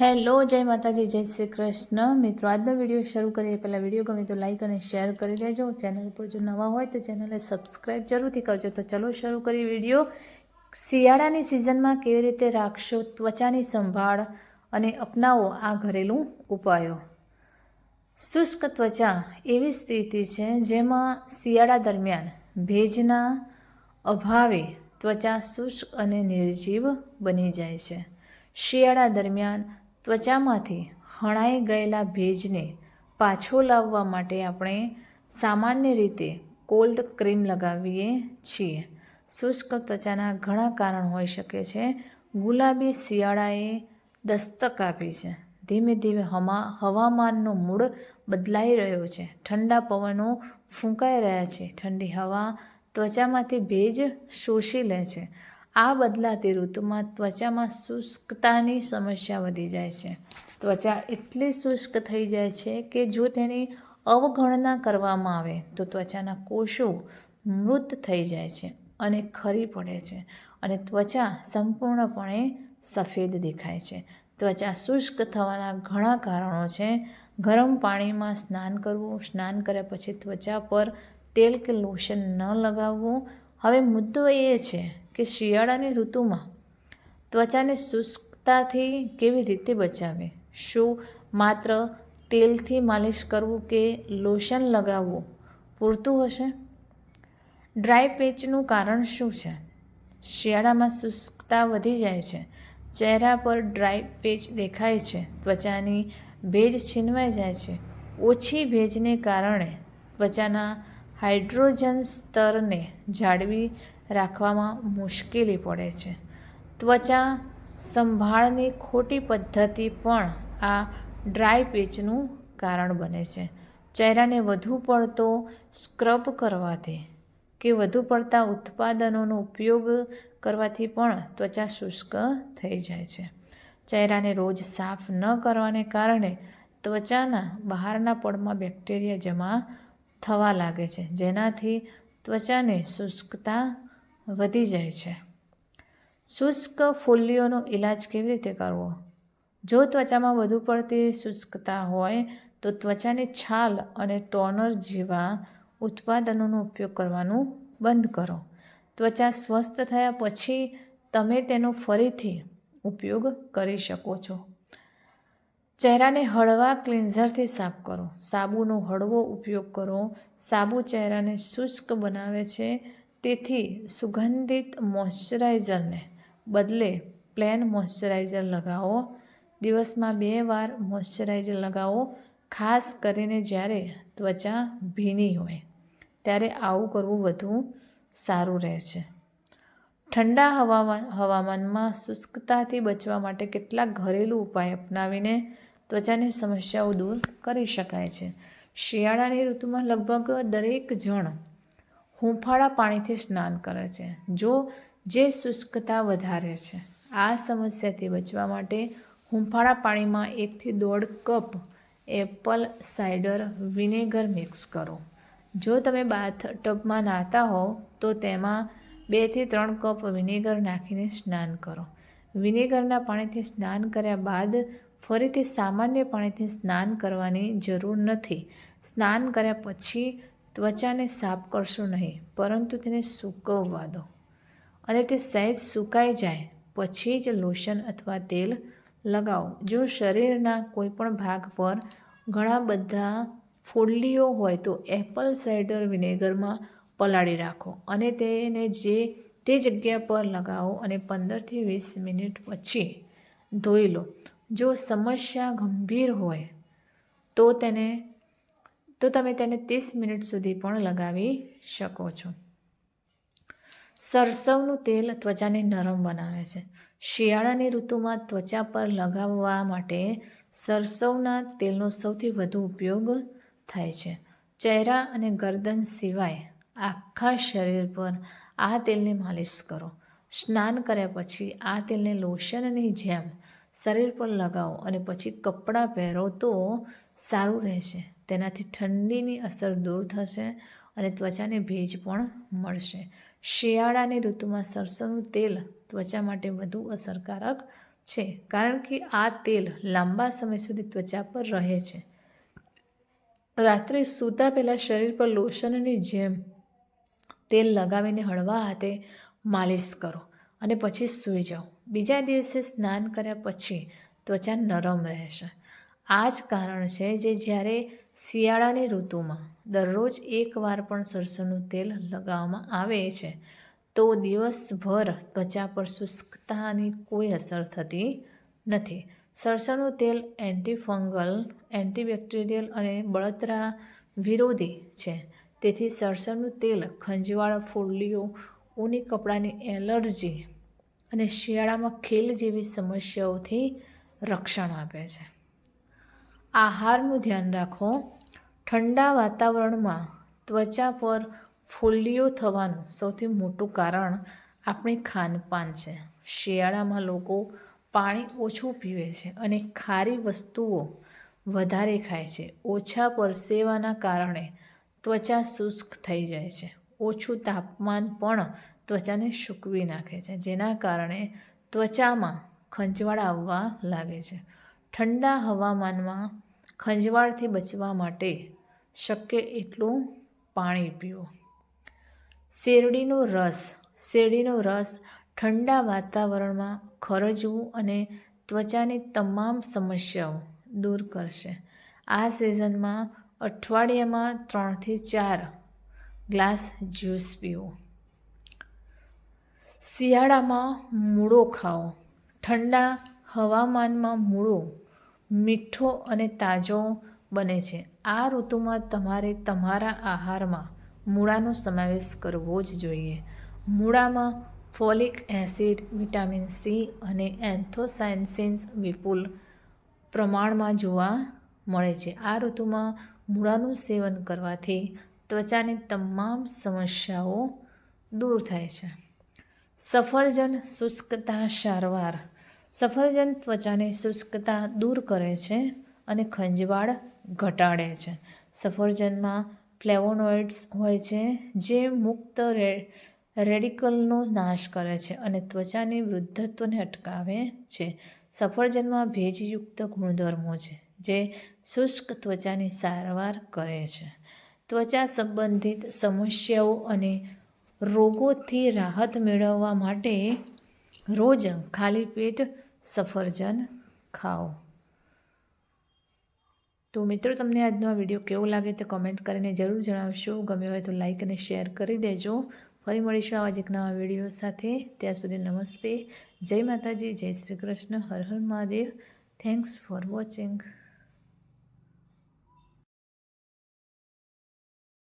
Hello, જય માતાજી, જય શ્રી કૃષ્ણ. મિત્રો, આજનો વીડિયો શરૂ કરીએ. પહેલાં વીડિયો ગમે તો લાઈક અને શેર કરી દેજો. ચેનલ પર જો નવા હોય તો ચેનલને સબસ્ક્રાઈબ જરૂરથી કરજો. તો ચલો શરૂ કરીએ વીડિયો. શિયાળાની સિઝનમાં કેવી રીતે રાખશો, ત્વચાની સંભાળ અને અપનાવો આ ઘરેલું ઉપાયો? શુષ્ક ત્વચા એવી સ્થિતિ છે જેમાં શિયાળા દરમિયાન ભેજના અભાવે ત્વચા શુષ્ક અને નિર્જીવ બની જાય છે. શિયાળા દરમિયાન ત્વચામાંથી હણાઈ ગયેલા ભેજને પાછો લાવવા માટે આપણે સામાન્ય રીતે કોલ્ડ ક્રીમ લગાવીએ છીએ. શુષ્ક ત્વચાના ઘણા કારણ હોઈ શકે છે. ગુલાબી શિયાળાએ દસ્તક આપી છે. ધીમે ધીમે હમા, હવામાનનો મૂળ બદલાઈ રહ્યો છે. ઠંડા પવનો ફૂંકાઈ રહ્યા છે. ઠંડી હવા ત્વચામાંથી ભેજ શોષી લે છે. આ બદલાતી ઋતુમાં ત્વચામાં શુષ્કતાની સમસ્યા વધી જાય છે. ત્વચા એટલી શુષ્ક થઈ જાય છે કે જો તેની અવગણના કરવામાં આવે, તો ત્વચાના કોષો મૃત થઈ જાય છે અને ખરી પડે છે અને ત્વચા સંપૂર્ણપણે સફેદ દેખાય છે. ત્વચા શુષ્ક થવાના ઘણા કારણો છે. ગરમ પાણીમાં સ્નાન કરવું, સ્નાન કર્યા પછી ત્વચા પર તેલ કે લોશન ન લગાવવું. હવે મુદ્દો એ છે કે શિયાળાની ઋતુમાં ત્વચાને શુષ્કતાથી કેવી રીતે બચાવે? શું માત્ર તેલથી માલિશ કરવું કે લોશન લગાવવું પૂરતું હશે? ડ્રાય પેચનું કારણ શું છે? શિયાળામાં શુષ્કતા વધી જાય છે. ચહેરા પર ડ્રાય પેચ દેખાય છે. ત્વચાની ભેજ છીનવાઈ જાય છે. ઓછી ભેજને કારણે ત્વચાના હાઇડ્રોજન સ્તરને જાળવી રાખવામાં મુશ્કેલી પડે છે. ત્વચા સંભાળની ખોટી પદ્ધતિ પણ આ ડ્રાય પેચનું કારણ બને છે. ચહેરાને વધુ પડતો સ્ક્રબ કરવાથી કે વધુ પડતા ઉત્પાદનોનો ઉપયોગ કરવાથી પણ ત્વચા શુષ્ક થઈ જાય છે. ચહેરાને રોજ સાફ ન કરવાને કારણે ત્વચાના બહારના પડમાં બેક્ટેરિયા જમા થવા લાગે છે. જેનાથી ત્વચાને શુષ્કતા વધી જાય છે. શુષ્ક ફોલ્લીઓનો ઇલાજ કેવી રીતે કરવો? જો ત્વચામાં વધુ પડતી શુષ્કતા હોય, તો ત્વચાની છાલ અને ટોનર જેવા ઉત્પાદનોનો ઉપયોગ કરવાનું બંધ કરો. ત્વચા સ્વસ્થ થયા પછી તમે તેનો ફરીથી ઉપયોગ કરી શકો છો. ચહેરાને હળવા ક્લિન્ઝરથી સાફ કરો. સાબુનો હળવો ઉપયોગ કરો. સાબુ ચહેરાને શુષ્ક બનાવે છે. તેથી સુગંધિત મોઇશ્ચરાઇઝરને બદલે પ્લેન મોઇશ્ચરાઇઝર લગાવો. દિવસમાં બે વાર મોઇશ્ચરાઇઝર લગાવો, ખાસ કરીને જ્યારે ત્વચા ભીની હોય, ત્યારે આવું કરવું વધુ સારું રહે છે. ઠંડા હવામાન હવામાનમાં શુષ્કતાથી બચવા માટે કેટલાક ઘરેલું ઉપાય અપનાવીને ત્વચાની સમસ્યાઓ દૂર કરી શકાય છે. શિયાળાની ઋતુમાં લગભગ દરેક જણ હુંફાળા પાણીથી સ્નાન કરે છે. જો જે શુષ્કતા વધારે છે, આ સમસ્યાથી બચવા માટે હૂંફાળા પાણીમાં એકથી દોઢ cup apple cider vinegar mix કરો. જો તમે બાથ ટબમાં નાહતા હો, તો તેમાં બેથી ત્રણ કપ વિનેગર નાખીને સ્નાન કરો. વિનેગરના પાણીથી સ્નાન કર્યા બાદ ફરીથી સામાન્ય પાણીથી સ્નાન કરવાની જરૂર નથી. સ્નાન કર્યા પછી ત્વચાને સાફ કરશો નહીં, પરંતુ તેને સૂકવવા દો. અને તે સહેજ સુકાઈ જાય, પછી જ લોશન અથવા તેલ લગાવો. જો શરીરના કોઈપણ ભાગ પર ઘણા બધા ફોડલીઓ હોય તો એપલ સાઇડર વિનેગરમાં પલાળી રાખો અને તેને જે તે જગ્યા પર લગાવો અને પંદરથી વીસ મિનિટ પછી ધોઈ લો. જો સમસ્યા ગંભીર હોય તો તેને તો તમે તેને ત્રીસ મિનિટ સુધી પણ લગાવી શકો છો. સરસવનું તેલ ત્વચાને નરમ બનાવે છે. શિયાળાની ઋતુમાં ત્વચા પર લગાવવા માટે સરસવના તેલનો સૌથી વધુ ઉપયોગ થાય છે. ચહેરા અને ગરદન સિવાય આખા શરીર પર આ તેલની માલિશ કરો. સ્નાન કર્યા પછી આ તેલને લોશનની જેમ શરીર પર લગાવો અને પછી કપડાં પહેરો તો સારું રહેશે. તેનાથી ઠંડીની અસર દૂર થશે અને ત્વચાને ભેજ પણ મળશે. શિયાળાની ઋતુમાં સરસોનું તેલ ત્વચા માટે વધુ અસરકારક છે, કારણ કે આ તેલ લાંબા સમય સુધી ત્વચા પર રહે છે. રાત્રે સૂતા પહેલાં શરીર પર લોશનની જેમ તેલ લગાવીને હળવા હાથે માલિશ કરો અને પછી સૂઈ જાઓ. બીજા દિવસે સ્નાન કર્યા પછી ત્વચા નરમ રહેશે. આ જ કારણ છે જે જ્યારે શિયાળાની ઋતુમાં દરરોજ એકવાર પણ સરસવનું તેલ લગાવવામાં આવે છે, તો દિવસભર ત્વચા પર શુષ્કતાની કોઈ અસર થતી નથી. સરસવનું તેલ એન્ટીફંગલ, એન્ટીબેક્ટેરિયલ અને બળતરા વિરોધી છે. તેથી સરસવનું તેલ ખંજવાળ ફોડલીઓ ઊની કપડાની એલર્જી અને શિયાળામાં ખીલ જેવી સમસ્યાઓથી રક્ષણ આપે છે. આહારનું ધ્યાન રાખો. ઠંડા વાતાવરણમાં ત્વચા પર ફોલ્લીઓ થવાનું સૌથી મોટું કારણ આપણી ખાનપાન છે. શિયાળામાં લોકો પાણી ઓછું પીવે છે અને ખારી વસ્તુઓ વધારે ખાય છે. ઓછા પરસેવાના કારણે ત્વચા શુષ્ક થઈ જાય છે. ઓછું તાપમાન પણ ત્વચાને સૂકવી નાખે છે, જેના કારણે ત્વચામાં ખંજવાળ આવવા લાગે છે. ઠંડા હવામાનમાં ખંજવાળથી બચવા માટે શક્ય એટલું પાણી પીવું શેરડીનો રસ. શેરડીનો રસ ઠંડા વાતાવરણમાં ખરજવું અને ત્વચાની તમામ સમસ્યાઓ દૂર કરશે. આ સિઝનમાં અઠવાડિયામાં ત્રણથી ચાર ગ્લાસ જ્યુસ પીવો શિયાળામાં મૂળો ખાઓ. ઠંડા હવામાનમાં મૂળો મીઠો અને તાજો બને છે. આ ઋતુમાં તમારે તમારા આહારમાં મૂળાનો સમાવેશ કરવો જ જોઈએ. મૂળામાં ફોલિક એસિડ, વિટામિન સી અને એન્થોસાયન્સિન્સ વિપુલ પ્રમાણમાં જોવા મળે છે. આ ઋતુમાં મૂળાનું સેવન કરવાથી ત્વચાની તમામ સમસ્યાઓ દૂર થાય છે. સફરજન, શુષ્કતા, સારવાર સફરજન ત્વચાની શુષ્કતા દૂર કરે છે અને ખંજવાળ ઘટાડે છે. સફરજનમાં ફ્લેવોનોઇડ્સ હોય છે જે મુક્ત રે, રેડિકલનો નાશ કરે છે અને ત્વચાની વૃદ્ધત્વને અટકાવે છે. સફરજનમાં ભેજયુક્ત ગુણધર્મો છે જે શુષ્ક ત્વચાની સારવાર કરે છે. ત્વચા સંબંધિત સમસ્યાઓ અને રોગોથી રાહત મેળવવા માટે રોજ ખાલી પેટ સફરજન ખાઓ. તો મિત્રો, તમને આજનો આ વીડિયો કેવો લાગે તે કમેન્ટ કરીને જરૂર જણાવશો. ગમ્યો હોય તો લાઈક અને શેર કરી દેજો. ફરી મળીશું આવા જ એક નવા વીડિયો સાથે. ત્યાં સુધી નમસ્તે. જય માતાજી, જય Shri Krishna. Har Har Mahadev. Thanks for watching